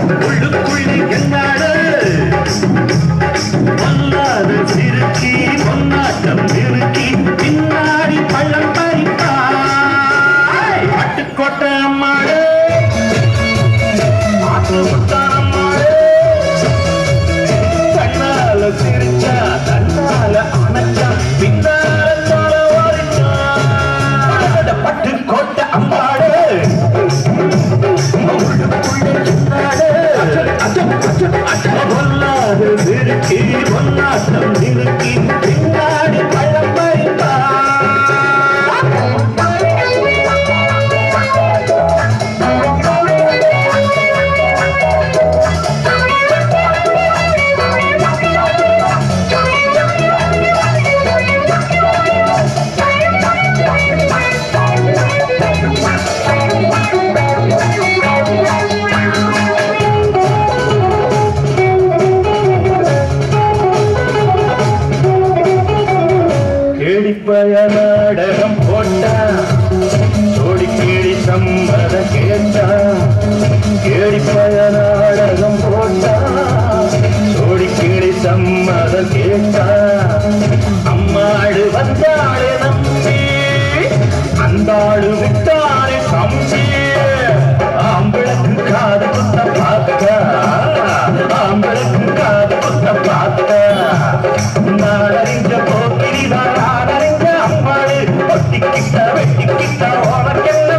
உள்ளுக்குள்ளே எங்காடு? வல்லாத அறிஞ்ச போக்கிரிதான் நான் அறிஞ்ச அம்மாடு ஒட்டிக்கிட்ட வெட்டிக்கிட்ட உனக்கென்ன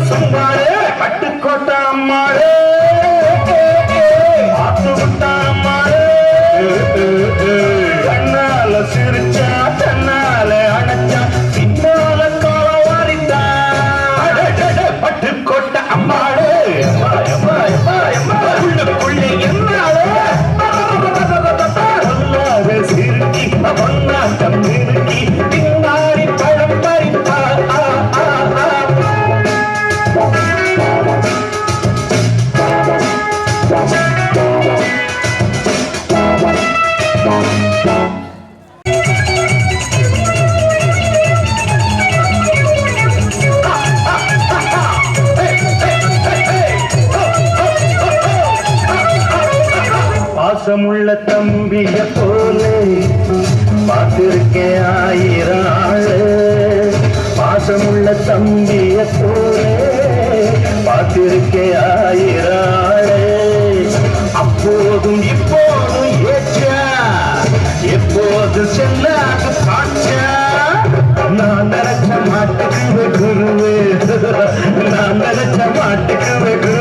பாசமுள்ள தம்பிய போல பார்த்திருக்கேன் ஆயிரம் ஆளு பாசமுள்ள தம்பிய போல பார்த்திருக்கேன் ஆயிரம் ஆளு அப்போதும் இப்போதும் ஏற்ற எப்போது செல்லாது நான் நினைச்ச மாட்டுக்கு நான் நினைச்ச மாட்டுக்கு